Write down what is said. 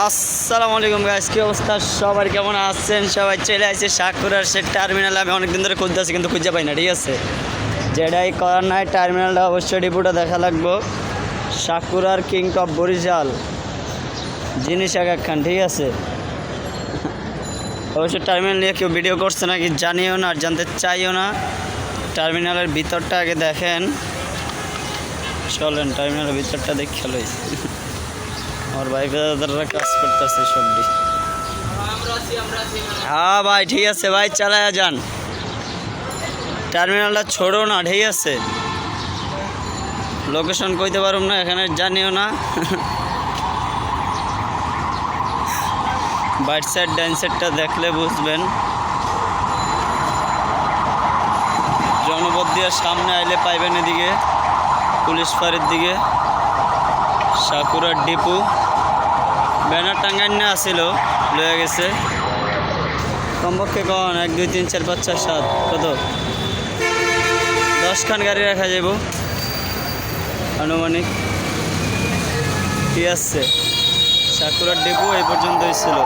আসসালামু আলাইকুম গাইস কি অবস্থা? সবার কেমন আছেন? সবাই চলে আসছে সাকুরার সে টার্মিনালে আমি অনেকদিন ধরে খুঁজতে আছি কিন্তু খুঁজে পাই না, ঠিক আছে? যেটাই করার নাই টার্মিনালটা অবশ্যই ডিপুটা দেখা লাগবো। সাকুরার কিং টপ বরিশাল, জিনিস এক একখান, ঠিক আছে? অবশ্য টার্মিনাল নিয়ে কেউ ভিডিও করছে নাকি জানিও না, আর জানতে চাইও না। টার্মিনালের ভিতরটা আগে দেখেন। চলেন টার্মিনালের ভিতরটা দেখে লই। আমার ভাই দাদারা কাজ করতেছে সবটি হ্যাঁ ভাই, ঠিক আছে ভাই, চালায়া যান। টার্মিনালটা ছোড়ো না, ঠিক আছে। লোকেশন কইতে পারুম না, এখানে জানিও না। বাইট সাইড ডাইন সাইডটা দেখলে বুঝবেন। জনপদ দিয়ে সামনে আইলে পাইবেন এদিকে, পুলিশ ফাঁড়ির দিকে। সাকুরার ডিপু। ব্যানার টাঙ্গাইন না আসিল লয়ে গেছে। কমপক্ষে কন, এক, দুই, তিন, চার, পাঁচ চার সাত, কত? দশখান গাড়ি রাখা যাব আনুমানিক কী আসছে? সাকুরার ডিপু এই পর্যন্ত ছিল।